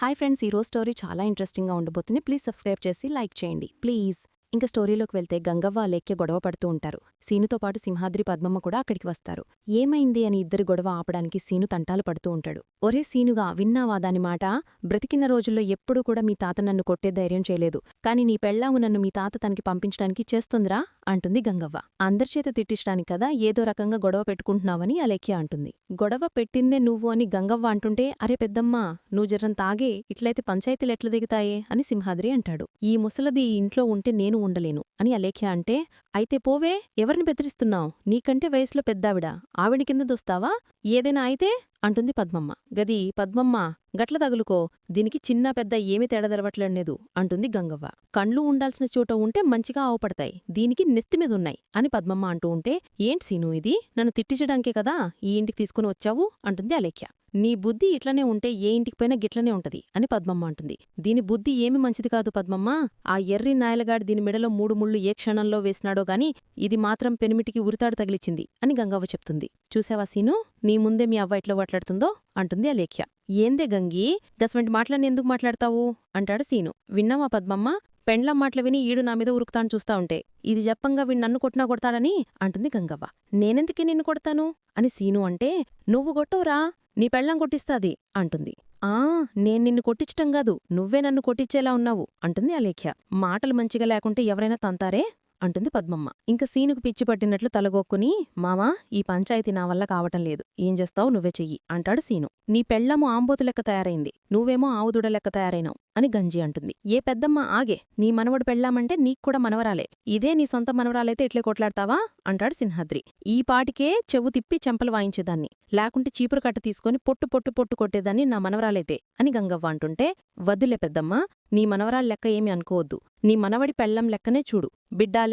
Hi friends ఈ రోజు story చాలా ఇంట్రెస్టింగ్గా ఉండబోతుంది. ప్లీజ్ సబ్స్క్రైబ్ చేసి లైక్ చేయండి. ప్లీజ్. ఇంకా స్టోరీలోకి వెళ్తే గంగవ్వ లేక్య గొడవ పడుతూ ఉంటారు. సీనుతో పాటు సింహాద్రి పద్మమ్మ కూడా అక్కడికి వస్తారు. ఏమైంది అని ఇద్దరి గొడవ ఆపడానికి సీను తంటాలు పడుతూ ఉంటాడు. ఒరే సీనుగా విన్నావా దాని మాట? బ్రతికిన రోజుల్లో ఎప్పుడూ కూడా మీ తాత నన్ను కొట్టే ధైర్యం చేయలేదు. కాని నీ పెళ్ళాము నన్ను మీ తాత తనకి పంపించడానికి చేస్తుందిరా? అంటుంది గంగవ్వ. అందరిచేత తిట్టించడానికి కదా ఏదో రకంగా గొడవ పెట్టుకుంటున్నావని అలేఖ్య అంటుంది. గొడవ పెట్టిందే నువ్వు అని గంగవ్వ అంటుంటే అరే పెద్దమ్మా నువ్వు జరం తాగే ఇట్లయితే పంచాయతీలు ఎట్ల దిగుతాయే అని సింహాద్రి అంటాడు. ఈ ముసలది ఇంట్లో ఉంటే నేను ఉండలేను. అని అలేఖ్య అంటే అయితే పోవే ఎవరిని బెదిరిస్తున్నావు? నీకంటే వయసులో పెద్దావిడ. ఆవిడ కింద దోస్తావా? ఏదైనా అయితే అంటుంది పద్మమ్మ. గది పద్మమ్మ గట్ల తగులుకో. దీనికి చిన్న పెద్ద ఏమీ తేడదరవట్లేదు అంటుంది గంగవ్వ. కండ్లు ఉండాల్సిన చోట ఉంటే మంచిగా ఆవుపడతాయి దీనికి నెత్తిమీదున్నాయి అని పద్మమ్మ అంటూ ఉంటే ఏంటి సీను ఇది? నన్ను తిట్టించడానికే కదా? ఈ ఇంటికి తీసుకుని వచ్చావు? అంటుంది అలేఖ్య. నీ బుద్ధి ఇట్లనే ఉంటే ఏ ఇంటికి పోయినా గిట్లనే ఉంటది అని పద్మమ్మ అంటుంది. దీని బుద్ధి ఏమి మంచిది కాదు పద్మమ్మ. ఆ ఎర్రి నాయలగాడు దీని మెడలో మూడు ముళ్ళు ఏ క్షణంలో వేసినాడో గాని ఇది మాత్రం పెనిమిటికి ఉరితాడు తగిలిచింది అని గంగవ్వ చెప్తుంది. చూసావా సీను? నీ ముందే మీ అవ్వ ఎట్లా మాట్లాడుతుందో? అంటుంది అలేఖ్య. ఏందే గంగి? గసవంటి మాటలని ఎందుకు మాట్లాడతావు? అంటాడు సీను. విన్నావా పద్మమ్మ? పెండ్లం మాటలు విని ఈడు నా మీద ఉరుకుతాను చూస్తా ఉంటే. ఇది జప్పంగా వీడు నన్ను కొట్టినా కొడతాడని అంటుంది గంగవ్వ. నేనెందుకే నిన్ను కొడతాను? అని సీను అంటే నువ్వు కొట్టవురా. నీ పెళ్ళం కొట్టిస్తాది అంటుంది. ఆ నేను నిన్ను కొట్టించటం కాదు నువ్వే నన్ను కొట్టించేలా ఉన్నావు అంటుంది అలేఖ్య. మాటలు మంచిగా లేకుంటే ఎవరైనా తంతారే అంటుంది పద్మమ్మ. ఇంక సీనుకు పిచ్చి పట్టినట్లు తలగొక్కుని మామా ఈ పంచాయతీ నా వల్ల కావటం లేదు. ఏం చేస్తావు? నువ్వే చెయ్యి అంటాడు సీను. నీ పెళ్ళము ఆంబోతు లెక్క తయారైంది. నువ్వేమో ఆవుదుడ లెక్క తయారైనావు. అని గంజి అంటుంది. ఏ పెద్దమ్మ ఆగే నీ మనవడు పెళ్ళామంటే నీక్కూడా మనవరాలే. ఇదే నీ సొంత మనవరాలైతే ఇట్లే కొట్లాడతావా? అంటాడు సింహాద్రి ఈ పాటికే చెవు తిప్పి చెంపలు వాయించేదాన్ని. లేకుంటే చీపురు కట్ట తీసుకొని పొట్టు పొట్టు పొట్టు కొట్టేదాన్ని నా మనవరాలైతే అని గంగవ్వ అంటుంటే వద్దులే పెద్దమ్మ నీ మనవరాల లెక్క ఏమి అనుకోవద్దు. నీ మనవడి పెళ్ళం లెక్కనే చూడు. బిడ్డా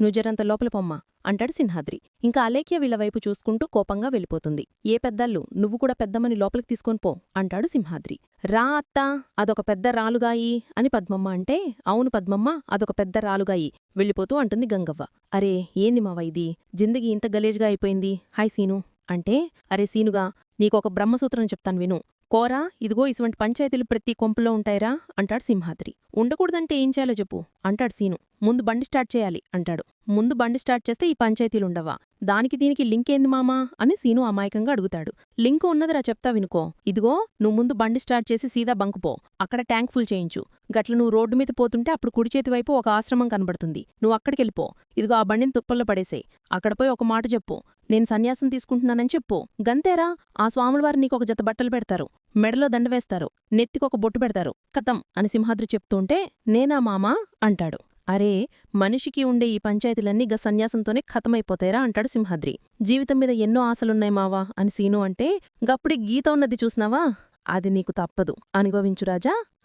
నుజరంత లోపల పొమ్మ. అంటాడు సింహాద్రి ఇంకా అలేఖ్య వీళ్ళవైపు చూసుకుంటూ కోపంగా వెళ్ళిపోతుంది. ఏ పెద్దల్లు? నువ్వు కూడా పెద్దమ్మని లోపలికి తీసుకొని పో అంటాడు సింహాద్రి. రా అత్తా అదొక పెద్ద రాలుగాయి అని పద్మమ్మ అంటే అవును పద్మమ్మ అదొక పెద్ద రాలుగాయి వెళ్ళిపోతూ అంటుంది గంగవ్వ. అరే ఏంది మావ ఇది? జిందగీ ఇంత గలేజ్గా అయిపోయింది. హాయ్ సీను అంటే అరే సీనుగా నీకొక బ్రహ్మసూత్రం చెప్తాను విను. కోరా ఇదిగో ఇటువంటి పంచాయతీలు ప్రతి కొంపులో ఉంటాయిరా అంటాడు సింహాద్రి. ఉండకూడదంటే ఏం చేయాలో చెప్పు అంటాడు సీను. ముందు బండి స్టార్ట్ చేయాలి అంటాడు. ముందు బండి స్టార్ట్ చేస్తే ఈ పంచాయతీలుండవా? దానికి దీనికి లింక్ ఏంది మామా? అని సీను అమాయకంగా అడుగుతాడు. లింక్ ఉన్నదిరా చెప్తా వినుకో. ఇదిగో నువ్వు ముందు బండి స్టార్ట్ చేసి సీదా బంకుపో అక్కడ ట్యాంక్ ఫుల్ చేయించు. గట్ల నువ్వు రోడ్డు మీద పోతుంటే అప్పుడు కుడి చేతి వైపు ఒక ఆశ్రమం కనబడుతుంది. నువ్వు అక్కడికెళ్ళిపో ఇదిగో ఆ బండిని తుప్పల్లో పడేసే అక్కడ పోయి ఒక మాట చెప్పు. నేను సన్యాసం తీసుకుంటున్నానని చెప్పు. గంతేరా? ఆ స్వాములవారు నీకు ఒక జత బట్టలు పెడతారు. మెడలో దండ వేస్తారు. నెత్తికొక బొట్టు పెడతారు. కతం అని సింహాద్రి చెప్తుంటే నేనా మామా? అంటాడు. అరే మనిషికి ఉండే ఈ పంచాయతీలన్నీ గ సన్యాసంతోనే ఖతమైపోతాయిరా అంటాడు సింహాద్రి. జీవితం మీద ఎన్నో ఆశలున్నాయి మావా అని సీను అంటే గప్పుడే గీత ఉన్నది చూసినావా? అది నీకు తప్పదు.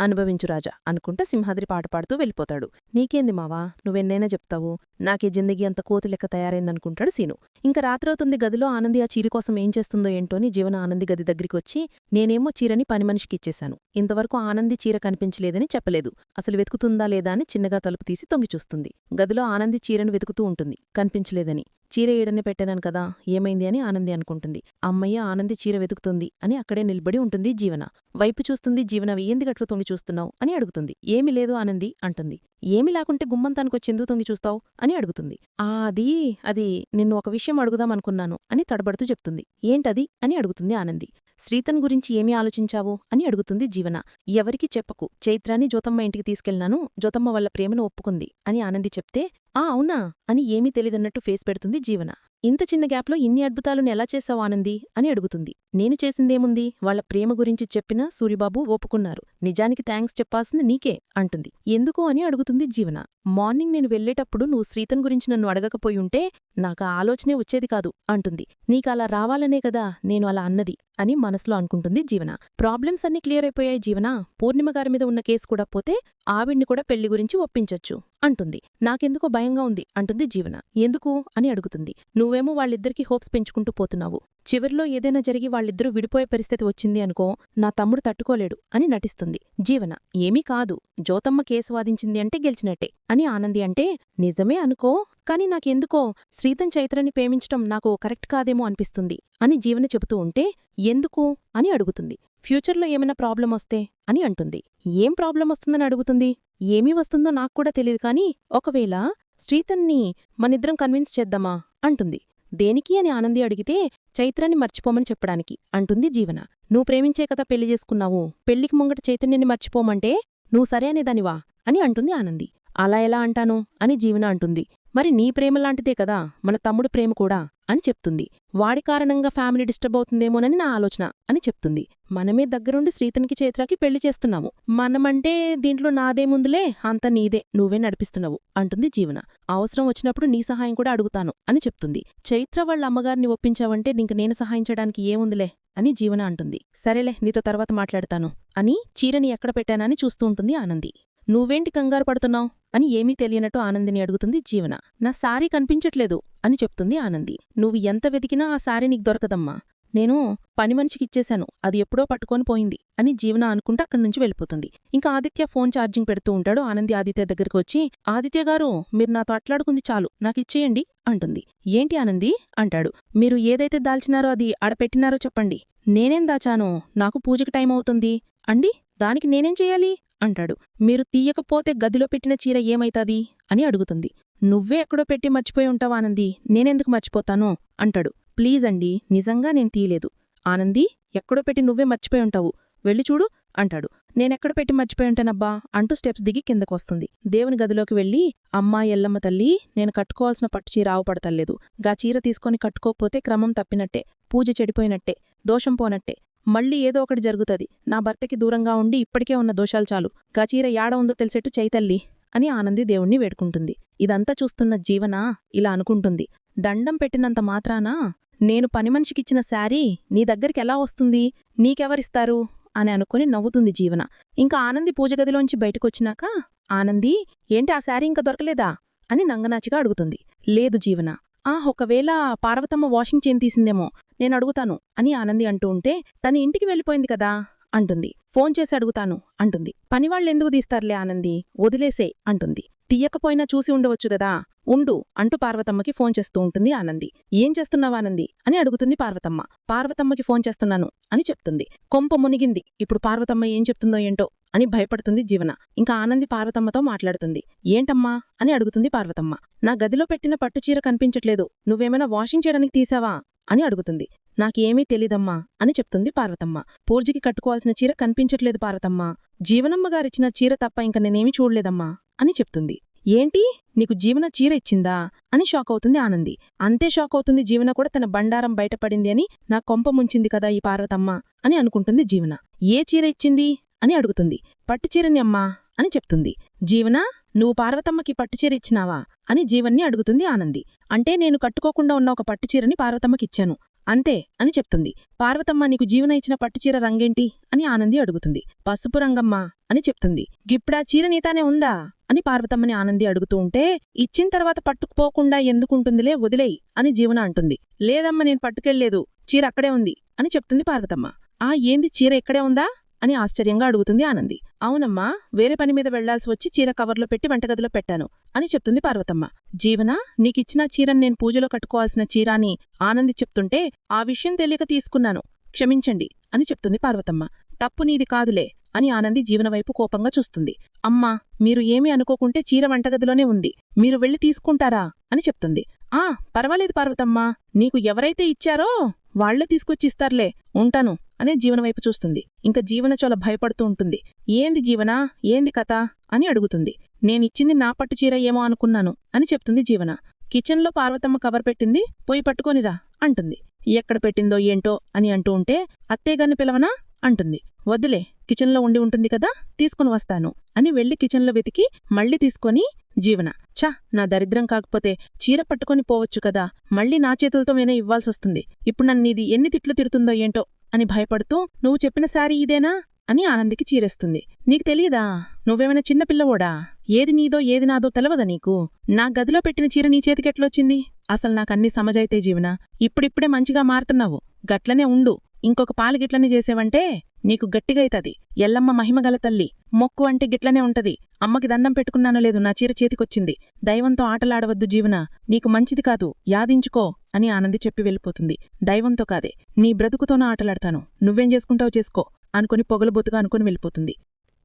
అనుభవించు రాజా అనుకుంటా సింహాద్రి పాట పాడుతూ వెళ్ళిపోతాడు. నీకేంది మావా? నువ్వెన్నైనా చెప్తావు. నాకే జిందగీ అంత కోతి లెక్క తయారైందనుకుంటాడు సీను. ఇంకా రాత్రవుతుంది గదిలో ఆనంది ఆ చీర కోసం ఏం చేస్తుందో ఏంటోని జీవన ఆనంది గది దగ్గరికి వచ్చి నేనేమో చీరని పని మనిషికి ఇచ్చేశాను. ఇంతవరకు ఆనంది చీర కనిపించలేదని చెప్పలేదు. అసలు వెతుకుతుందా లేదా అని చిన్నగా తలుపు తీసి తొంగి చూస్తుంది. గదిలో ఆనంది చీరను వెతుకుతూ ఉంటుంది. కనిపించలేదని. చీర ఏడనే పెట్టాను కదా? ఏమైంది అని ఆనంది అనుకుంటుంది. అమ్మయ్య ఆనంది చీర వెతుకుతుంది అని అక్కడే నిలబడి ఉంటుంది జీవన. వైపు చూస్తుంది జీవన ఏంది గట్లు తొంగి చూస్తున్నావు అని అడుగుతుంది. ఏమి లేదు ఆనంది అంటుంది. ఏమి లేకుంటే గుమ్మంతానికొచ్చెందుకు తొంగి చూస్తావు అని అడుగుతుంది. ఆ అది అది నిన్ను ఒక విషయం అడుగుదామనుకున్నాను అని తడబడుతూ చెప్తుంది. ఏంటది అని అడుగుతుంది ఆనంది. శ్రీతన్ గురించి ఏమీ ఆలోచించావు అని అడుగుతుంది జీవన. ఎవరికి చెప్పకు. చైత్రాన్ని జ్యోతమ్మ ఇంటికి తీసుకెళ్ళాను జ్యోతమ్మ వల్ల ప్రేమను ఒప్పుకుంది అని ఆనంది చెప్తే ఆ అవునా అని ఏమీ తెలియదన్నట్టు ఫేస్ పెడుతుంది జీవన. ఇంత చిన్న గ్యాప్లో ఇన్ని అద్భుతాలను ఎలా చేశావు ఆనంది అని అడుగుతుంది. నేను చేసిందేముంది? వాళ్ళ ప్రేమ గురించి చెప్పినా సూరిబాబు ఒప్పుకున్నారు. నిజానికి థ్యాంక్స్ చెప్పాల్సింది నీకే అంటుంది. ఎందుకు అని అడుగుతుంది జీవన. మార్నింగ్ నేను వెళ్ళేటప్పుడు నువ్వు శ్రీతన్ గురించి నన్ను అడగకపోయుంటే నాకు ఆలోచనే వచ్చేది కాదు అంటుంది. నీకలా రావాలనే కదా నేను అలా అన్నది అని మనసులో అనుకుంటుంది జీవన. ప్రాబ్లమ్స్ అన్నీ క్లియర్ అయిపోయాయి జీవన. పూర్ణిమగారిమీద ఉన్న కేసు కూడా పోతే ఆవిడ్ని కూడా పెళ్ళి గురించి ఒప్పించొచ్చు అంటుంది. నాకెందుకో భయంగా ఉంది అంటుంది జీవన. ఎందుకు? అని అడుగుతుంది. నువ్వేమో వాళ్ళిద్దరికీ హోప్స్ పెంచుకుంటూ పోతున్నావు. చివరిలో ఏదైనా జరిగి వాళ్ళిద్దరూ విడిపోయే పరిస్థితి వచ్చింది అనుకో నా తమ్ముడు తట్టుకోలేడు అని నటిస్తుంది. జీవన ఏమీ కాదు. జ్యోతమ్మ కేసు వాదించింది అంటే గెలిచినట్టే అని ఆనంది అంటే నిజమే అనుకో కాని నాకెందుకో శ్రీతన్ చైత్రని ప్రేమించటం నాకు కరెక్ట్ కాదేమో అనిపిస్తుంది అని జీవన చెబుతూ ఉంటే ఎందుకు అని అడుగుతుంది. ఫ్యూచర్లో ఏమైనా ప్రాబ్లం వస్తే అని అంటుంది. ఏం ప్రాబ్లం వస్తుందని అడుగుతుంది? ఏమీ వస్తుందో నాకు కూడా తెలియదు కాని ఒకవేళ శ్రీతన్ని మనిద్దరం కన్విన్స్ చేద్దామా? అంటుంది. దేనికి అని ఆనంది అడిగితే చైత్రాన్ని మర్చిపోమని చెప్పడానికి. అంటుంది జీవన. నువ్వు ప్రేమించే కదా పెళ్ళి చేసుకున్నావు. పెళ్ళికి ముంగట చైతన్యాన్ని మర్చిపోమంటే నువ్వు సరే అనేదానివా? అని అంటుంది ఆనంది. అలా ఎలా అంటాను? అని జీవన అంటుంది. మరి నీ ప్రేమలాంటిదే కదా మన తమ్ముడు ప్రేమ కూడా అని చెప్తుంది. వాడి కారణంగా ఫ్యామిలీ డిస్టర్బ్ అవుతుందేమోనని నా ఆలోచన అని చెప్తుంది. మనమే దగ్గరుండి శ్రీతనికి చైత్రకి పెళ్ళి చేస్తున్నాము. మనమంటే దీంట్లో నాదేముందులే అంత నీదే నువ్వే నడిపిస్తున్నావు అంటుంది జీవన. అవసరం వచ్చినప్పుడు నీ సహాయం కూడా అడుగుతాను అని చెప్తుంది. చైత్ర వాళ్ళ అమ్మగారిని ఒప్పించావంటే నీకు నేను సహాయం చేయడానికి ఏముందిలే అని జీవన అంటుంది. సరేలే నీతో తర్వాత మాట్లాడతాను అని చీరని ఎక్కడ పెట్టానని చూస్తూ ఉంటుంది ఆనంది. నువ్వేంటి కంగారు పడుతున్నావు? అని ఏమీ తెలియనట్టు ఆనందిని అడుగుతుంది జీవన. నా సారీ కనిపించట్లేదు అని చెప్తుంది ఆనంది. నువ్వు ఎంత వెతికినా ఆ సారీ నీకు దొరకదమ్మా. నేను పని మనిషికి ఇచ్చేశాను అది ఎప్పుడో పట్టుకొని పోయింది అని జీవన అనుకుంటూ అక్కడి నుంచి వెళ్ళిపోతుంది. ఇంకా ఆదిత్య ఫోన్ ఛార్జింగ్ పెడుతూ ఉంటాడు. ఆనంది ఆదిత్య దగ్గరికి వచ్చి ఆదిత్య గారు మీరు నాతో అట్లాడుకుంది చాలు నాకిచ్చేయండి అంటుంది. ఏంటి ఆనంది? అంటాడు. మీరు ఏదైతే దాల్చినారో అది ఆడపెట్టినారో చెప్పండి. నేనేం దాచాను? నాకు పూజకి టైం అవుతుంది. అండి? దానికి నేనేం చెయ్యాలి అంటాడు. మీరు తీయకపోతే గదిలో పెట్టిన చీర ఏమైతాది? అని అడుగుతుంది. నువ్వే ఎక్కడో పెట్టి మర్చిపోయి ఉంటావా ఆనంది? నేనెందుకు మర్చిపోతాను? అంటాడు. ప్లీజ్ అండి నిజంగా నేను తీయలేదు. ఆనంది ఎక్కడో పెట్టి నువ్వే మర్చిపోయి ఉంటావు. వెళ్ళి చూడు అంటాడు. నేనెక్కడ పెట్టి మర్చిపోయి ఉంటానబ్బా? అంటూ స్టెప్స్ దిగి కిందకొస్తుంది దేవుని గదిలోకి వెళ్ళి అమ్మా ఎల్లమ్మ తల్లి నేను కట్టుకోవాల్సిన పట్టు చీర ఆవుపడతల్లేదు గా చీర తీసుకొని కట్టుకోకపోతే క్రమం తప్పినట్టే. పూజ చెడిపోయినట్టే. దోషం పోనట్టే. మళ్ళీ ఏదో ఒకటి జరుగుతది. నా భర్తకి దూరంగా ఉండి ఇప్పటికే ఉన్న దోషాలు చాలు. గచీర యాడ ఉందో తెలిసేట్టు చైతల్లి అని ఆనంది దేవుణ్ణి వేడుకుంటుంది. ఇదంతా చూస్తున్న జీవన ఇలా అనుకుంటుంది. దండం పెట్టినంత మాత్రాన? నేను పనిమనిషికిచ్చిన శారీ నీ దగ్గరికి ఎలా వస్తుంది? నీకెవరిస్తారు? అని అనుకుని నవ్వుతుంది జీవన. ఇంకా ఆనంది పూజగదిలోంచి బయటకొచ్చినాక ఆనంది ఏంటి ఆ శారీ ఇంకా దొరకలేదా? అని నంగనాచిగా అడుగుతుంది. లేదు జీవన. ఆ ఒకవేళ పార్వతమ్మ వాషింగ్ చేయిన్ తీసిందేమో. నేను అడుగుతాను అని ఆనంది అంటూ ఉంటే తన ఇంటికి వెళ్ళిపోయింది కదా? అంటుంది. ఫోన్ చేసి అడుగుతాను అంటుంది. పనివాళ్ళెందుకు తీస్తారులే ఆనంది? వదిలేసే అంటుంది. తీయకపోయినా చూసి ఉండవచ్చు కదా? ఉండు అంటూ పార్వతమ్మకి ఫోన్ చేస్తూ ఉంటుంది ఆనంది. ఏం చేస్తున్నావా ఆనంది? అని అడుగుతుంది పార్వతమ్మ. పార్వతమ్మకి ఫోన్ చేస్తున్నాను అని చెప్తుంది. కొంప మునిగింది. ఇప్పుడు పార్వతమ్మ ఏం చెప్తుందో ఏంటో అని భయపడుతుంది జీవన. ఇంకా ఆనంది పార్వతమ్మతో మాట్లాడుతుంది. ఏంటమ్మా? అని అడుగుతుంది పార్వతమ్మ. నా గదిలో పెట్టిన పట్టుచీర కనిపించట్లేదు. నువ్వేమైనా వాషింగ్ చేయడానికి తీసావా? అని అడుగుతుంది. నాకేమీ తెలీదమ్మా అని చెప్తుంది పార్వతమ్మ. పూర్జికి కట్టుకోవాల్సిన చీర కనిపించట్లేదు పార్వతమ్మ. జీవనమ్మ గారిచ్చిన చీర తప్ప ఇంక నేనేమీ చూడలేదమ్మా అని చెప్తుంది. ఏంటి? నీకు జీవన చీర ఇచ్చిందా? అని షాక్ అవుతుంది ఆనంది. అంతే షాక్ అవుతుంది జీవన కూడా తన బండారం బయటపడింది అని నా కొంప ముంచింది కదా ఈ పార్వతమ్మ అని అనుకుంటుంది జీవన. ఏ చీర ఇచ్చింది? అని అడుగుతుంది. పట్టుచీరని అమ్మా. అని చెప్తుంది. జీవన నువ్వు పార్వతమ్మకి పట్టుచీర ఇచ్చినావా? అని జీవన్ని అడుగుతుంది ఆనంది. అంటే నేను కట్టుకోకుండా ఉన్న ఒక పట్టుచీరని పార్వతమ్మకిచ్చాను అంతే అని చెప్తుంది. పార్వతమ్మ నీకు జీవన ఇచ్చిన పట్టుచీర రంగేంటి? అని ఆనంది అడుగుతుంది. పసుపు రంగమ్మ అని చెప్తుంది. గిప్పుడా చీర నీతానే ఉందా? అని పార్వతమ్మని ఆనంది అడుగుతూ ఉంటే ఇచ్చిన తర్వాత పట్టుకుపోకుండా ఎందుకుంటుందిలే వదిలేయి అని జీవన అంటుంది. లేదమ్మ నేను పట్టుకెళ్ళేదు చీర అక్కడే ఉంది అని చెప్తుంది పార్వతమ్మ. ఆ ఏంది? చీర ఇక్కడే ఉందా? అని ఆశ్చర్యంగా అడుగుతుంది ఆనంది. అవునమ్మా వేరే పని మీద వెళ్ళాల్సి వచ్చి చీర కవర్లో పెట్టి వంటగదిలో పెట్టాను అని చెప్తుంది పార్వతమ్మ. జీవన నీకిచ్చిన చీరని నేను పూజలో కట్టుకోవాల్సిన చీర అని ఆనంది చెప్తుంటే ఆ విషయం తెలియక తీసుకున్నాను. క్షమించండి అని చెప్తుంది పార్వతమ్మ. తప్పు నీది కాదులే అని ఆనంది జీవన వైపు కోపంగా చూస్తుంది. అమ్మా మీరు ఏమీ అనుకోకుంటే చీర వంటగదిలోనే ఉంది. మీరు వెళ్ళి తీసుకుంటారా అని చెప్తుంది. ఆ పర్వాలేదు పార్వతమ్మా. నీకు ఎవరైతే ఇచ్చారో వాళ్ళే తీసుకొచ్చిస్తారులే ఉంటాను. అనే జీవన వైపు చూస్తుంది. ఇంకా జీవన చాలా భయపడుతూ ఉంటుంది. ఏంది జీవన? ఏంది కథ? అని అడుగుతుంది. నేనిచ్చింది నా పట్టు చీర ఏమో అనుకున్నాను అని చెప్తుంది జీవన. కిచెన్లో పార్వతమ్మ కవర్ పెట్టింది. పోయి పట్టుకొనిరా అంటుంది. ఎక్కడ పెట్టిందో ఏంటో అని అంటూ ఉంటే అత్తేగాని పిలవనా? అంటుంది. వద్దులే కిచెన్లో ఉండి ఉంటుంది కదా తీసుకుని వస్తాను అని వెళ్ళి కిచెన్లో వెతికి మళ్ళీ తీసుకొని జీవన. ఛ నా దరిద్రం కాకపోతే చీర పట్టుకొని పోవచ్చు కదా మళ్ళీ నా చేతులతో నేనే ఇవ్వాల్సొస్తుంది. ఇప్పుడు నన్నిది ఎన్ని తిట్లు తిడుతుందో ఏంటో అని భయపడుతూ నువ్వు చెప్పిన సారీ ఇదేనా? అని ఆనందికి చీరేస్తుంది. నీకు తెలియదా నువ్వేమైనా చిన్నపిల్లవోడా ఏది నీదో ఏది నాదో తెలవదా నీకు? నా గదిలో పెట్టిన చీర నీ చేతికెట్లొచ్చింది అసలు నాకన్నీ సమజైతే జీవన. ఇప్పుడిప్పుడే మంచిగా మారుతున్నావు. గట్లనే ఉండు. ఇంకొక పాలు గిట్లనే చేసేవంటే నీకు గట్టిగైతది. ఎల్లమ్మ మహిమగల తల్లి. మొక్కు అంటే గిట్లనే ఉంటది. అమ్మకి దండం పెట్టుకున్నానో లేదు నా చీర చేతికొచ్చింది. దైవంతో ఆటలాడవద్దు జీవన. నీకు మంచిది కాదు. యాదించుకో. అని ఆనంది చెప్పి వెళ్ళిపోతుంది. దైవంతో కాదే నీ బ్రతుకుతోన ఆటలాడతాను. నువ్వేం చేసుకుంటావు చేసుకో అనుకుని పొగలబోతుగా అనుకుని వెళ్ళిపోతుంది.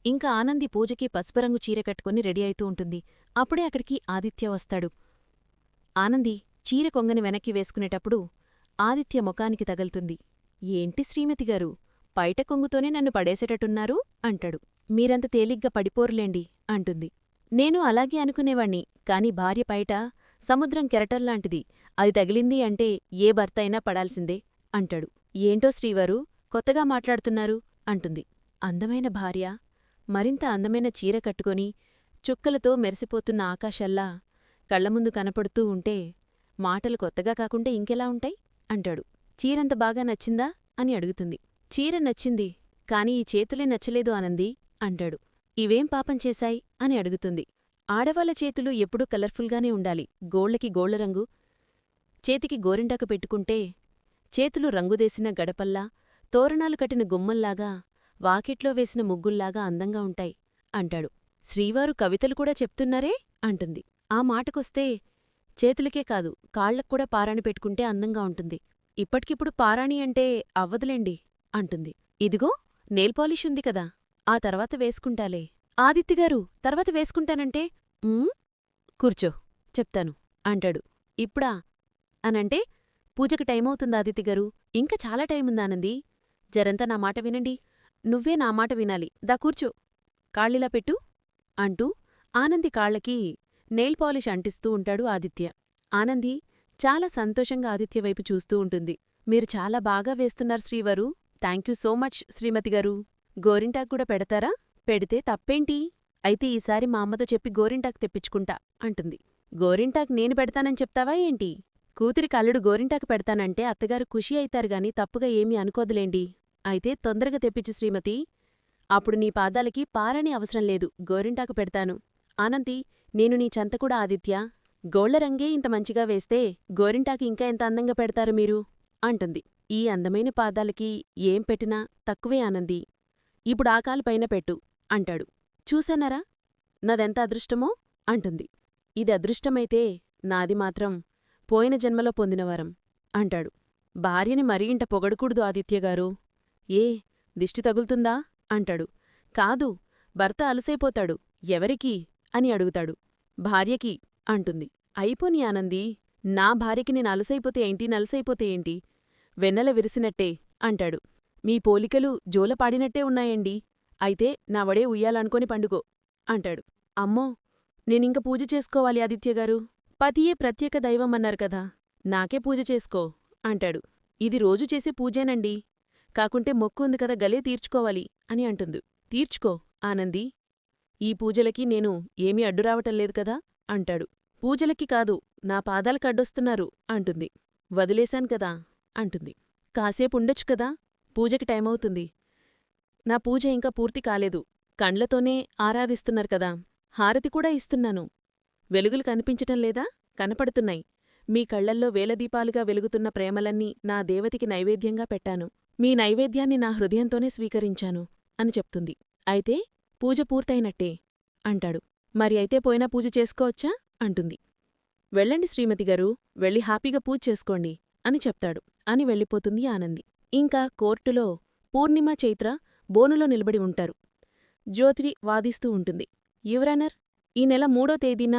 ఇంకా ఆనంది పూజకి పసుపు రంగు చీర కట్టుకుని రెడీ అయితూ ఉంటుంది. అప్పుడే అక్కడికి ఆదిత్య వస్తాడు. ఆనంది చీర కొంగని వెనక్కి వేసుకునేటప్పుడు ఆదిత్య ముఖానికి తగులుతుంది. ఏంటి శ్రీమతిగారు పైట కొంగుతోనే నన్ను పడేసేటట్టున్నారు? అంటాడు. మీరంత తేలిగ్గా పడిపోరులేండి అంటుంది. నేను అలాగే అనుకునేవాణ్ణి కాని భార్య పైట సముద్రం కెరటల్లాంటిది. అది తగిలింది అంటే ఏ భర్త అయినా పడాల్సిందే అంటాడు. ఏంటో శ్రీవారు కొత్తగా మాట్లాడుతున్నారు అంటుంది. అందమైన భార్య. మరింత అందమైన చీర కట్టుకొని చుక్కలతో మెరిసిపోతున్న ఆకాశల్లా కళ్ళముందు కనపడుతూ ఉంటే మాటలు కొత్తగా కాకుంటే ఇంకెలా ఉంటాయి? అంటాడు. చీరంత బాగా నచ్చిందా? అని అడుగుతుంది. చీర నచ్చింది కాని ఈ చేతులే నచ్చలేదు ఆనంది అంటాడు. ఇవేం పాపం చేశాయి? అని అడుగుతుంది. ఆడవాళ్ళ చేతులు ఎప్పుడూ కలర్ఫుల్గానే ఉండాలి. గోళ్ళకి గోళ్ళరంగు చేతికి గోరింటాకు పెట్టుకుంటే చేతులు రంగుదేసిన గడపల్లా తోరణాలు కట్టిన గుమ్మల్లాగా వాకిట్లో వేసిన ముగ్గుల్లాగా అందంగా ఉంటాయి అంటాడు. శ్రీవారు కవితలు కూడా చెప్తున్నారే? అంటుంది. ఆ మాటకొస్తే చేతులకే కాదు కాళ్ళక్కూడా పారాణి పెట్టుకుంటే అందంగా ఉంటుంది. ఇప్పటికిప్పుడు పారాణి అంటే అవ్వదులేండి అంటుంది. ఇదిగో నేల్ పాలిష్ ఉంది కదా ఆ తర్వాత వేసుకుంటాలే. ఆదిత్యగారు తర్వాత వేసుకుంటానంటే కూర్చో చెప్తాను అంటాడు. ఇప్పుడా? అనంటే పూజకి టైమవుతుంది ఆదిత్యగారు ఇంకా చాలా టైముందానంది జరంతా నా మాట వినండి నువ్వే నా మాట వినాలి. దా కూర్చో కాళ్ళిలా పెట్టు అంటూ ఆనంది కాళ్ళకి నెయిల్ పాలిష్ అంటిస్తూ ఉంటాడు ఆదిత్య. ఆనంది చాలా సంతోషంగా ఆదిత్య వైపు చూస్తూ ఉంటుంది. మీరు చాలా బాగా వేస్తున్నారు శ్రీవారు. థాంక్యూ సో మచ్ శ్రీమతి గారు. గోరింటాకు కూడా పెడతారా? పెడితే తప్పేంటి? అయితే ఈసారి మా అమ్మతో చెప్పి గోరింటాకు తెప్పించుకుంటా అంటుంది. గోరింటాకు నేను పెడతానని చెప్తావా ఏంటి? కూతురికి అల్లుడు గోరింటాకు పెడతానంటే అత్తగారు ఖుషి అయితారు గాని తప్పుగా ఏమీ అనుకోదులేండి. అయితే తొందరగా తెప్పించు శ్రీమతి. అప్పుడు నీ పాదాలకి పారని అవసరం లేదు గోరింటాకు పెడతాను. ఆనంది నేను నీ చెంత ఆదిత్య. ఆదిత్య గోళ్ళరంగే ఇంత మంచిగా వేస్తే గోరింటాకు ఇంకా ఎంత అందంగా పెడతారు మీరు? అంటుంది. ఈ అందమైన పాదాలకి ఏం పెట్టినా తక్కువే ఆనంది. ఇప్పుడు ఆ పైన పెట్టు. అంటాడు. చూశానరా? నాదెంత అదృష్టమో? అంటుంది. ఇది అదృష్టమైతే నాది మాత్రం పోయిన జన్మలో పొందినవరం అంటాడు. భార్యని మరీ ఇంట పొగడకూడదు ఆదిత్యగారు ఏ దిష్టి తగులుతుందా? అంటాడు. కాదు భర్త అలసైపోతాడు. ఎవరికి? అని అడుగుతాడు. భార్యకి అంటుంది. అయిపోని ఆనంది నా భార్యకి నేను అలసైపోతే ఏంటి? నలసైపోతే ఏంటి? వెన్నెల విరిసినట్టే అంటాడు. మీ పోలికలు జోలపాడినట్టే ఉన్నాయండి. అయితే నా వడే ఉయ్యాలనుకొని పండుగో అంటాడు. అమ్మో నేనింక పూజ చేసుకోవాలి ఆదిత్యగారు పతియే ప్రత్యేక దైవమన్నారు కదా నాకే పూజ చేసుకో అంటాడు. ఇది రోజు చేసే పూజేనండి. కాకుంటే మొక్కు ఉంది కదా గలే తీర్చుకోవాలి అని అంటుంది. తీర్చుకో ఆనంది. ఈ పూజలకి నేను ఏమీ అడ్డురావటం లేదు కదా అంటాడు. పూజలకి కాదు నా పాదాలకు అడ్డొస్తున్నారు అంటుంది. వదిలేశాను కదా అంటుంది. కాసేపు ఉండొచ్చు కదా పూజకి టైమవుతుంది. నా పూజ ఇంకా పూర్తి కాలేదు. కండ్లతోనే ఆరాధిస్తున్నారు కదా. హారతి కూడా ఇస్తున్నాను. వెలుగులు కనిపించటం లేదా? కనపడుతున్నాయి. మీ కళ్ళల్లో వేలదీపాలుగా వెలుగుతున్న ప్రేమలన్నీ నా దేవతికి నైవేద్యంగా పెట్టాను. మీ నైవేద్యాన్ని నా హృదయంతోనే స్వీకరించాను అని చెప్తుంది. అయితే పూజ పూర్తయినట్టే అంటాడు. మరి అయితే పోయినా పూజ చేసుకోవచ్చా? అంటుంది. వెళ్ళండి శ్రీమతిగారు వెళ్ళి హ్యాపీగా పూజ చేసుకోండి అని చెప్తాడు. అని వెళ్ళిపోతుంది ఆనంది. ఇంకా కోర్టులో పూర్ణిమ చైత్ర బోనులో నిలబడి ఉంటారు. జ్యోతి వాదిస్తూ ఉంటుంది. యువరానర్ ఈ నెల మూడో తేదీన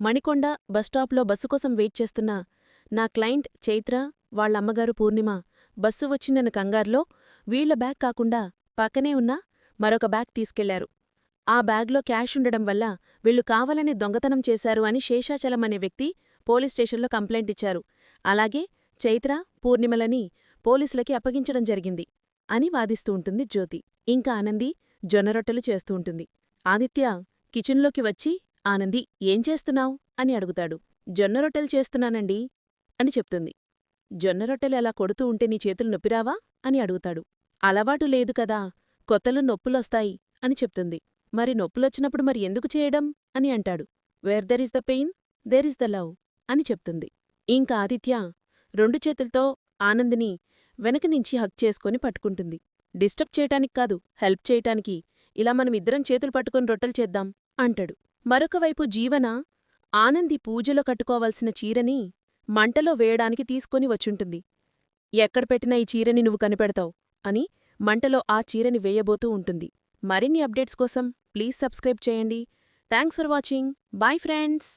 మణికొండ బస్టాప్లో బస్సు కోసం వెయిట్ చేస్తున్న నా క్లయింట్ చైత్ర వాళ్ళమ్మగారు పూర్ణిమ బస్సు వచ్చిందన్న కంగారులో వీళ్ళ బ్యాగ్ కాకుండా పక్కనే ఉన్న మరొక బ్యాగ్ తీసుకెళ్ళారు. ఆ బ్యాగ్లో క్యాష్ ఉండడం వల్ల వీళ్ళు కావాలని దొంగతనం చేశారు అని శేషాచలం అనే వ్యక్తి పోలీస్ స్టేషన్లో కంప్లైంట్ ఇచ్చారు. అలాగే చైత్ర పూర్ణిమలని పోలీసులకి అప్పగించడం జరిగింది. అని వాదిస్తూ ఉంటుంది జ్యోతి. ఇంకా ఆనంది జొన్నరొట్టెలు చేస్తూ ఉంటుంది. ఆదిత్య కిచెన్లోకి వచ్చి ఆనంది ఏం చేస్తున్నావ్? అని అడుగుతాడు. జొన్నరొట్టెలు చేస్తున్నానండి అని చెప్తుంది. జొన్నరొట్టెలు అలా కొడుతూ ఉంటే నీ చేతులు నొప్పిరావా? అని అడుగుతాడు. అలవాటు లేదు కదా కొత్తలు నొప్పులొస్తాయి అని చెప్తుంది. మరి నొప్పులొచ్చినప్పుడు మరి ఎందుకు చేయడం? అని అంటాడు. Where there is the pain there is the love అని చెప్తుంది. ఇంకా ఆదిత్య రెండు చేతులతో ఆనందిని వెనక నుంచి హక్ చేసుకొని పట్టుకుంటుంది. డిస్టర్బ్ చేయటానికి కాదు హెల్ప్ చేయటానికి. ఇలా మనం ఇద్దరం చేతులు పట్టుకొని రొట్టెలు చేద్దాం అంటాడు. మరొకవైపు జీవన ఆనంది పూజలో కట్టుకోవాల్సిన చీరని మంటలో వేయడానికి తీసుకొని వచ్చుంటుంది. ఎక్కడ పెట్టినా ఈ చీరని నువ్వు కనిపెడతావు అని మంటలో ఆ చీరని వేయబోతూ ఉంటుంది. మరిన్ని అప్డేట్స్ కోసం ప్లీజ్ సబ్స్క్రైబ్ చేయండి. Thanks for watching. Bye friends.